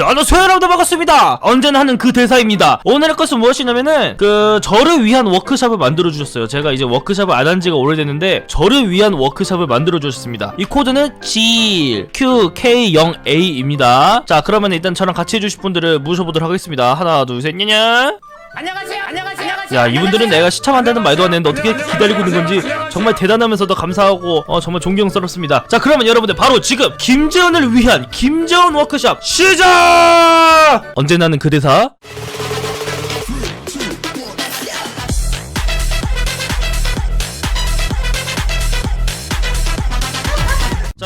자, 안녕하세요 여러분들 반갑습니다. 언제나 하는 그 대사입니다. 오늘의 것은 무엇이냐면은 그 저를 위한 워크샵을 만들어 주셨어요. 제가 이제 워크샵을 안 한 지가 오래됐는데 저를 위한 워크샵을 만들어 주셨습니다. 이 코드는 G QK0A입니다. 자 그러면 일단 저랑 같이 해주실 분들을 모셔보도록 하겠습니다. 하나 둘 셋 냐냐? 안녕하세요. 안녕하세요. 야 이분들은 내가 시참한다는 말도 안 했는데 어떻게 이렇게 기다리고 있는 건지 정말 대단하면서도 감사하고 어, 정말 존경스럽습니다. 자 그러면 여러분들 바로 지금 김재원을 위한 김재원 워크샵 시작! 언제나 하는 그 대사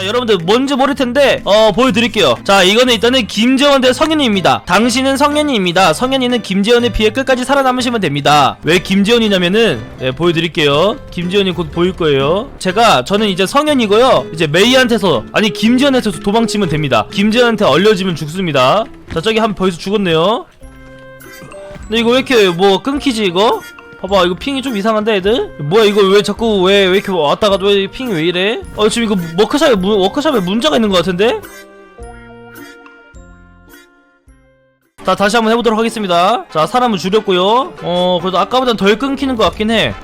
자 여러분들 뭔지 모를 텐데 어 보여드릴게요. 자 이거는 일단은 김재원 대 성현이입니다. 당신은 성현이입니다. 성현이는 김재원에 비해 끝까지 살아남으시면 됩니다. 왜 김재원이냐면은 네, 보여드릴게요. 김재원이 곧 보일 거예요. 제가 저는 이제 성현이고요. 이제 메이한테서 아니 김재원한테서 도망치면 됩니다. 김재원한테 얼려지면 죽습니다. 자 저기 한번 벌써 죽었네요. 근데 이거 왜 이렇게 뭐 끊기지 이거? 봐봐 이거 핑이 좀 이상한데 애들? 뭐야 이거 왜 자꾸 왜 왜 이렇게 왔다 가도 왜 핑이 왜 이래? 어 지금 이거 워크샵에 문- 워크샵에 문제가 있는 것 같은데? 자 다시 한번 해보도록 하겠습니다 자 사람을 줄였고요 어 그래도 아까보단 덜 끊기는 것 같긴 해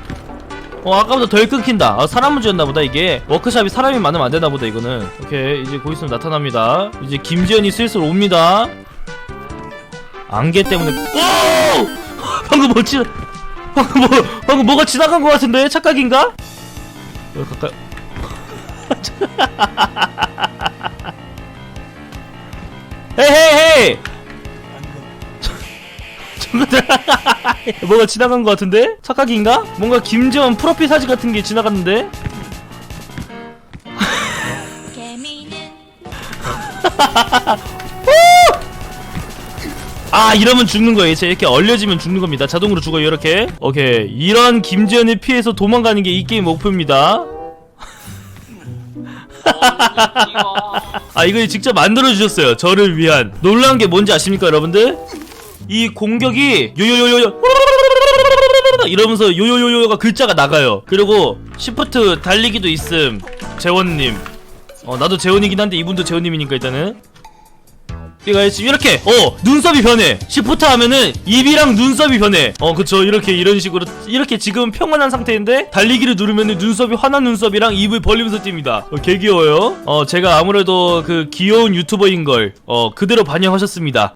어, 아까보다 덜 끊긴다. 아, 사람 문제였나 보다, 이게. 워크샵이 사람이 많으면 안 되나 보다, 이거는. 오케이, 이제 곧 있으면 나타납니다. 이제 김지현이 슬슬 옵니다. 안개 때문에. 오! 방금 뭐 지, 방금 뭐, 방금 뭐가 지나간 것 같은데? 착각인가? 왜 가까이. 저거들 뭐가 지나간 것 같은데? 착각인가? 뭔가 김재원 프로필 사진 같은 게 지나갔는데? 아 이러면 죽는 거예요. 이렇게 얼려지면 죽는 겁니다. 자동으로 죽어요 이렇게. 오케이. 이런 김재현을 피해서 도망가는 게 이 게임 목표입니다. 아 이거 직접 만들어 주셨어요. 저를 위한. 놀라운 게 뭔지 아십니까 여러분들? 이 공격이 요요요요요. 이러면서 요요요요가 글자가 나가요. 그리고 시프트 달리기도 있음. 재원님. 어 나도 재원이긴 한데 이분도 재원님이니까 일단은 이거 지금 이렇게 어 눈썹이 변해. 시프트 하면은 입이랑 눈썹이 변해. 어 그쵸. 이렇게 이런 식으로 이렇게 지금 평온한 상태인데 달리기를 누르면은 눈썹이 환한 눈썹이랑 입을 벌리면서 뜁니다. 어, 개 귀여워요. 어 제가 아무래도 그 귀여운 유튜버인 걸 어 그대로 반영하셨습니다.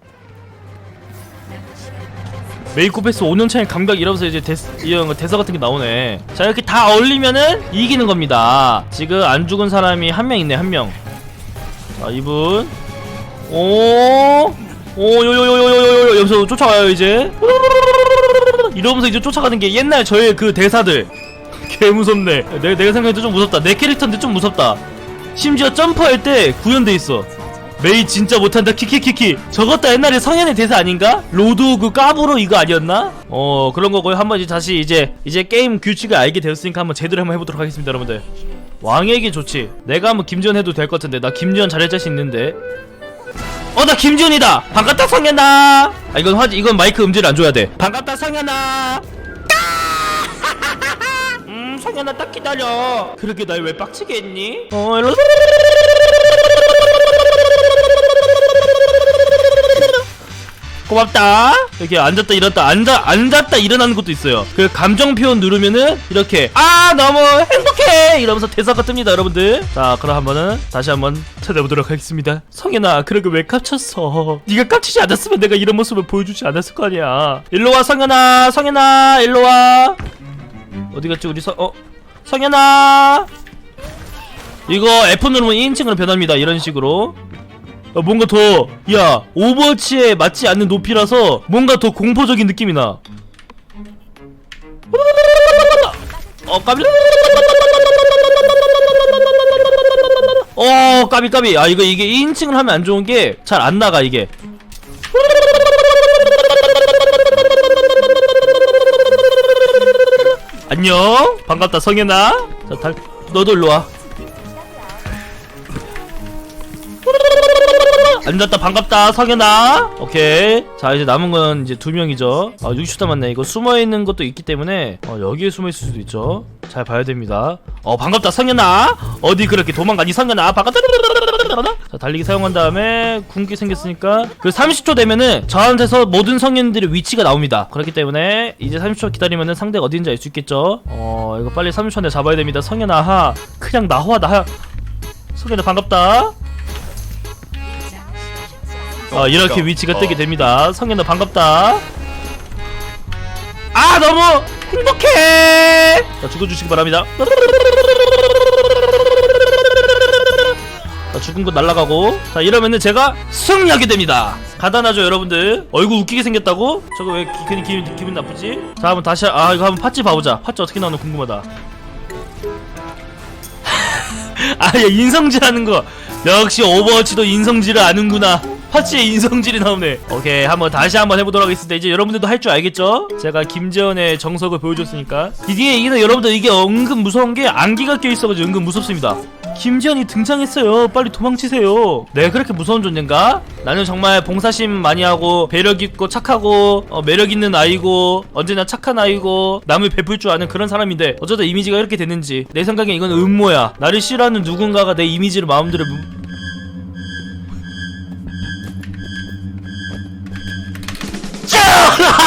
메이크업에서 5년차의 감각 이러면서 이제 데스, 이런 거 대사 같은 게 나오네. 자 이렇게 다 어울리면은 이기는 겁니다. 지금 안 죽은 사람이 한 명 있네 한명자 이분 오, 오, 요요요요요요 여기서 쫓아와요 이제. 이러면서 이제 쫓아가는 게 옛날 저의 그 대사들. 개 무섭네. 내가 내가 생각해도 좀 무섭다. 내 캐릭터인데 좀 무섭다. 심지어 점프할 때 구현돼 있어. 메이 진짜 못한다 키키키키 저것도 옛날에 성현의 대사 아닌가? 로드 그 까부로 이거 아니었나? 어 그런 거고요 한번 이제 다시 이제 이제 게임 규칙을 알게 되었으니까 한번 제대로 한번 해보도록 하겠습니다 여러분들 왕에게 좋지 내가 한번 김지원 해도 될 것 같은데 나 김지원 잘할 자신 있는데 어 나 김지훈이다. 반갑다 성현아. 아 이건 화 이건 마이크 음질 안 줘야 돼. 반갑다 성현아. 음 성현아 딱 기다려. 그렇게 날 왜 빡치게 했니? 어 일로 고맙다. 이렇게 앉았다 일어났다 앉아 앉았다 일어나는 것도 있어요. 그 감정 표현 누르면은 이렇게 아 너무 행복해 이러면서 대사가 뜹니다, 여러분들. 자, 그럼 한번은 다시 한번 찾아보도록 하겠습니다. 성현아, 그러게 왜 깝쳤어? 네가 깝치지 않았으면 내가 이런 모습을 보여주지 않았을 거 아니야. 일로 와, 성현아, 성현아, 일로 와. 어디 갔지 우리 성 어? 성현아. 이거 F 누르면 2인칭으로 변합니다. 이런 식으로. 어, 뭔가 더, 야, 오버워치에 맞지 않는 높이라서 뭔가 더 공포적인 느낌이 나. 어, 까비. 어, 까비, 까비. 아, 이거, 이게 2인칭을 하면 안 좋은 게 잘 안 나가, 이게. 안녕. 반갑다, 성현아. 자, 달, 너도 일로 와. 앉았다 반갑다. 성현아. 오케이. 자 이제 남은 건 이제 두 명이죠. 아 60초 남았네. 이거 숨어있는 것도 있기 때문에 어, 여기에 숨어있을 수도 있죠. 잘 봐야 됩니다. 어 반갑다 성현아. 어디 그렇게 도망가니 성현아? 반갑다 자 달리기 사용한 다음에 궁기 생겼으니까 그 30초 되면은 저한테서 모든 성인들의 위치가 나옵니다. 그렇기 때문에 이제 30초 기다리면은 상대가 어딘지 알 수 있겠죠? 어 이거 빨리 30초 안에 잡아야 됩니다. 성현아 하. 그냥 나와 나야 성현아 반갑다 어 이렇게 위치가 뜨게 됩니다. 성현아 반갑다. 아 너무 행복해! 자 죽어주시기 바랍니다. 자, 죽은 거 날라가고. 자 이러면은 제가 승리하게 됩니다. 간단하죠 여러분들? 얼굴 웃기게 생겼다고? 저거 왜 기, 괜히 기분, 기분 나쁘지? 자 한번 다시 아 이거 한번 팥찌 봐보자. 팥찌 어떻게 나오나 궁금하다. 아야 인성질 하는 거. 역시 오버워치도 인성질을 아는구나 파츠의 인성질이 나오네. 오케이 한번 다시 한번 해보도록 하겠습니다. 이제 여러분들도 할 줄 알겠죠? 제가 김재현의 정석을 보여줬으니까. 이게 이게 여러분들 이게 은근 무서운 게 안기가 껴있어가지고 은근 무섭습니다. 김재현이 등장했어요. 빨리 도망치세요. 내가 그렇게 무서운 존재인가? 나는 정말 봉사심 많이 하고 배려 깊고 착하고 어, 매력 있는 아이고 언제나 착한 아이고 남을 베풀 줄 아는 그런 사람인데 어쩌다 이미지가 이렇게 됐는지. 내 생각엔 이건 음모야. 나를 싫어하는 누군가가 내 이미지를 마음대로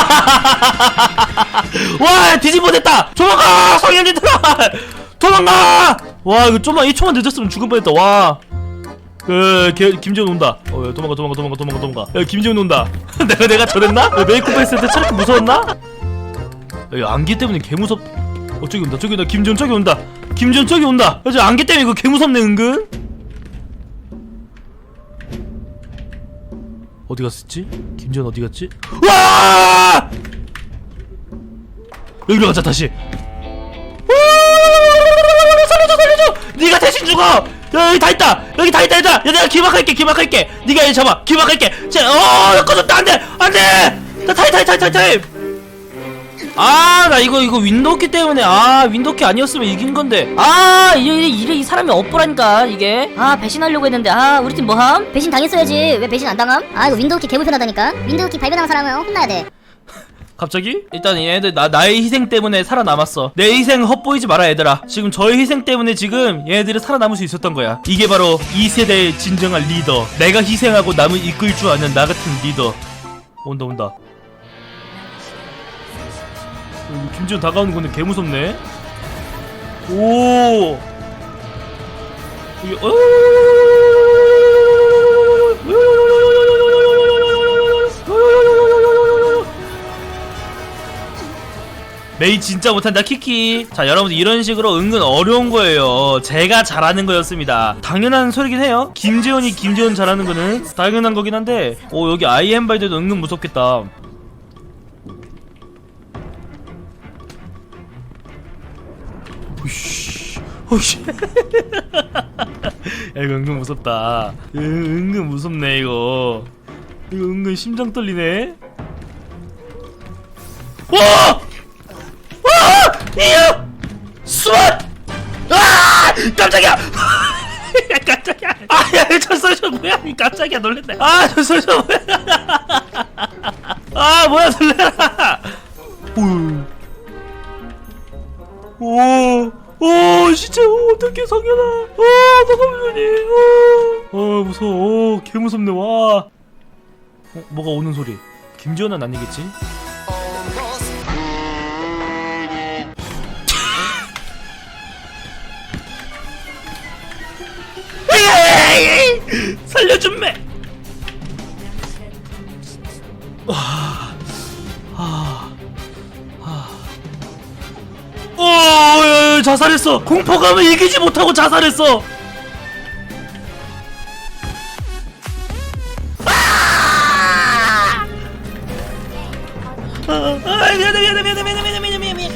와 뒤집어냈다. 도망가 성현이들아 도망가. 와 이거 좀만 1초만 늦었으면 죽을 뻔했다. 와그 김지훈 온다. 어 야, 도망가 도망가 도망가 도망가 도망가. 야 김지훈 온다. 내가 내가 저랬나? 야, 메이크업 했을 때 저렇게 무서웠나? 야, 이 안개 때문에 개 무섭 어 저기 온다 저기 온다. 김지훈 저기 온다. 김지훈 저기 온다. 야, 저 안개 때문에 이거 개 무섭네 은근 어디 갔었지? 김지훈 어디 갔지? 와! 여기로 가자 다시. 살려줘 살려줘! 네가 대신 죽어! 야, 여기 다 있다! 여기 다 있다 얘들아! 야 내가 기막할게 기막할게! 네가 얘 잡아! 기막할게! 쟤 어 꺼졌다! 안 돼! 안 돼! 나 타임 타임 타임 타임 타임 아 나 이거 이거 윈도우키 때문에. 아 윈도우키 아니었으면 이긴 건데. 아 이래 이래 이 사람이 업보라니까 이게. 아 배신하려고 했는데. 아 우리 팀 뭐함? 배신 당했어야지. 왜 배신 안 당함? 아 이거 윈도우키 개불편하다니까. 윈도우키 발견한 사람은 혼나야 돼. 갑자기? 일단 얘네들 나, 나의 희생 때문에 살아남았어. 내 희생 헛보이지 마라 얘들아. 지금 저의 희생 때문에 지금 얘네들이 살아남을 수 있었던 거야. 이게 바로 2세대의 진정한 리더. 내가 희생하고 남을 이끌 줄 아는 나 같은 리더. 온다 온다. 어, 김지훈 다가오는 건데 개 무섭네. 오! 어! 메이 진짜 못한다 키키. 자 여러분들 이런 식으로 은근 어려운 거예요. 제가 잘하는 거였습니다. 당연한 소리긴 해요. 김재현이 김재현 잘하는 거는 당연한 거긴 한데 오 여기 아이엠바이드도 은근 무섭겠다 오이씨 오이씨 야 이거 은근 무섭다 은, 은근 무섭네 이거 이거 은근 심장 떨리네 와! 와! 이유! 수원! 아! 깜짝이야! 깜짝이야! 아, 야, 저 소리 저 뭐야? 깜짝이야, 놀랬네. 아, 저 소리 저 뭐야? 아, 뭐야, 놀래라! 오, 오, 오, 진짜, 오, 어떡해, 성현아. 오, 잠깐만요, 오, 어, 무서워. 오, 개 무섭네, 와. 어, 뭐가 오는 소리? 김지현은 아니겠지? 자살했어. 공포감을 이기지 못하고 자살했어. 아! 아, 미안해, 미안해, 미안해, 미안해, 미안해, 미안해, 미안해.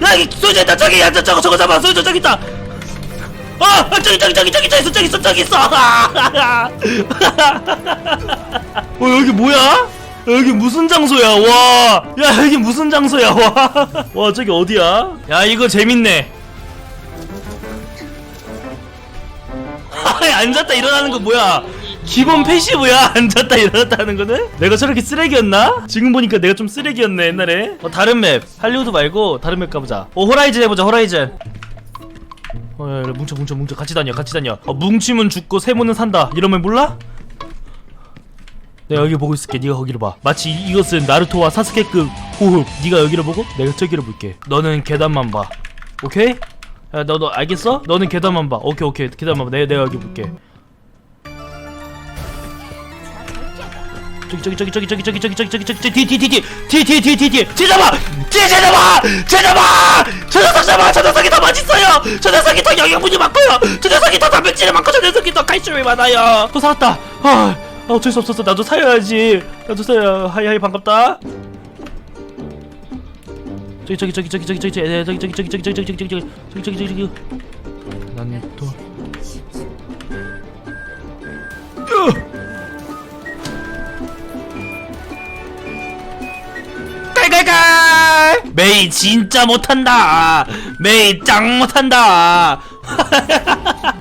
야, 이 소주 있다. 저기, 야, 저, 저거, 저거 잡아. 소주 저기 있다. 어, 아, 저기, 저기, 저기, 저기, 저기 있어, 저기 있어, 저기 있어. 어, 여기 뭐야? 여기 무슨 장소야? 와, 야, 여기 무슨 장소야? 와, 와, 저기 어디야? 야, 이거 재밌네. 앉았다 일어나는 거 뭐야 기본 패시브야 앉았다 일어났다 하는 거는 내가 저렇게 쓰레기였나? 지금 보니까 내가 좀 쓰레기였네 옛날에 어, 다른 맵 할리우드 말고 다른 맵 가보자 어 호라이즌 해보자 호라이즌 어, 야, 야, 뭉쳐 뭉쳐 뭉쳐 같이 다녀 같이 다녀 어, 뭉치면 죽고 세모는 산다 말 몰라? 내가 여기 보고 있을게 네가 거기를 봐 마치 이- 이것은 나루토와 사스케급 호흡 네가 여기를 보고 내가 저기를 볼게 너는 계단만 봐 오케이? 야, 너, 너 알겠어? 너는 계단만 봐 오케이 오케이 계단만 봐 내가, 내가 여기 볼게 저기 저기 저기 저기 저기 저기 저기 저기 저기 저기 뒤뒤뒤뒤뒤뒤뒤뒤뒤뒤 잡아 뒤 잡아 뒤 잡아 저 녀석 잡아 저 녀석이 더 맛있어요 저 녀석이 더 영양분이 많고요 저 녀석이 더 단백질이 많고 저 녀석이 더 칼슘이 많아요 또 살았다 아 어쩔 수 없었어 나도 살려야지 나도 살려 하이 하이 반갑다 저기 저기 저기 저기 저기 저기 저기 저기 저기 저기 저기 저기 저기 저기 저기 저기 저기 저기 저기 난또 깔깔깔 메이 진짜 못한다 메이 짱 못한다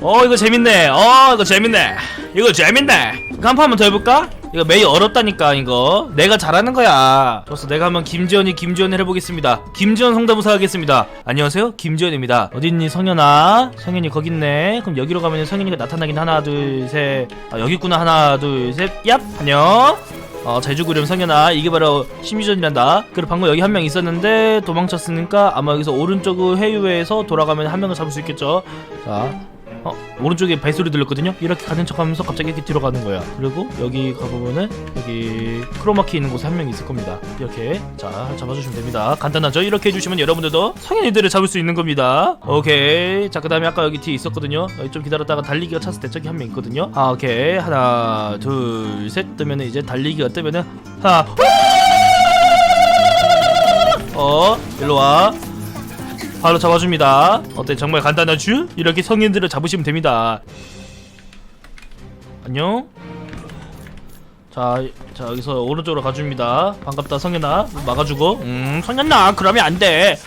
어 이거 재밌네 어 이거 재밌네 이거 재밌네 한판 한번 더 해볼까? 이거 메이 어렵다니까 이거. 내가 잘하는 거야. 좋았어 내가 한번 김지연이 김지연을 해보겠습니다. 김지연 성대모사 하겠습니다. 안녕하세요. 김지연입니다. 어딨니 성현아? 성현이 거기 있네. 그럼 여기로 가면 성현이가 나타나긴 하나 둘셋. 아, 여기 있구나. 하나 둘셋얍! 안녕. 어, 제주구름 성현아. 이게 바로 심리전이란다. 그리고 방금 여기 한 명 있었는데 도망쳤으니까 아마 여기서 오른쪽 회유에서 돌아가면 한 명을 잡을 수 있겠죠. 자 어, 오른쪽에 발소리 들렸거든요. 이렇게 가는 척 하면서 갑자기 이렇게 뒤로 가는 거야. 그리고 여기 가보면은 여기 크로마키 있는 곳에 한 명 있을 겁니다. 이렇게 자 잡아주시면 됩니다. 간단하죠? 이렇게 해주시면 여러분들도 성현이들을 잡을 수 있는 겁니다. 오케이. 자 그 다음에 아까 여기 뒤에 있었거든요. 여기 좀 기다렸다가 달리기가 찼을 때 저기 한 명 있거든요. 아 오케이. 하나 둘 셋 뜨면은 이제 달리기가 뜨면은 하나 어 일로 와 바로 잡아줍니다. 어때? 정말 간단하죠? 이렇게 성인들을 잡으시면 됩니다. 안녕? 자, 자 여기서 오른쪽으로 가줍니다. 반갑다 성현아. 막아주고. 음 성현아 그러면 안돼.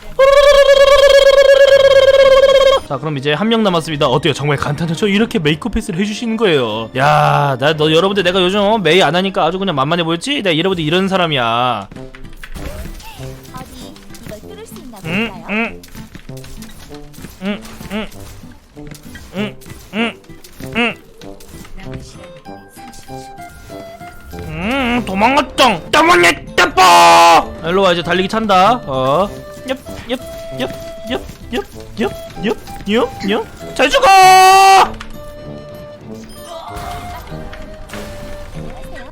자 그럼 이제 한 명 남았습니다. 어때요? 정말 간단하죠? 이렇게 메이크업 패스를 해주시는 거예요. 야 나 너 여러분들 내가 요즘 메이 안 하니까 아주 그냥 만만해 보였지? 내가 여러분들 이런 사람이야. 어디 이걸 뚫을 수 있나 응, 볼까요? 응. 응, 응. 응, 응, 응. 음, 도망갔정. 도망했다, 뽀! 일로 와, 이제 달리기 찬다. 어. 엽, 엽, 엽, 엽, 엽, 엽, 엽, 엽, 엽. 잘 죽어!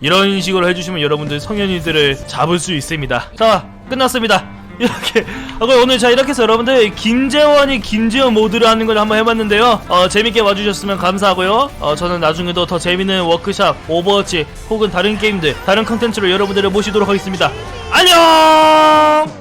이런 식으로 해주시면 여러분들 성현이들을 잡을 수 있습니다. 자, 끝났습니다. 이렇게 아, 오늘 자 이렇게 해서 여러분들 김재원이 김재원 모드를 하는 걸 한번 해봤는데요. 어, 재밌게 봐주셨으면 감사하고요. 어, 저는 나중에도 더 재밌는 워크샵, 오버워치 혹은 다른 게임들, 다른 컨텐츠로 여러분들을 모시도록 하겠습니다. 안녕!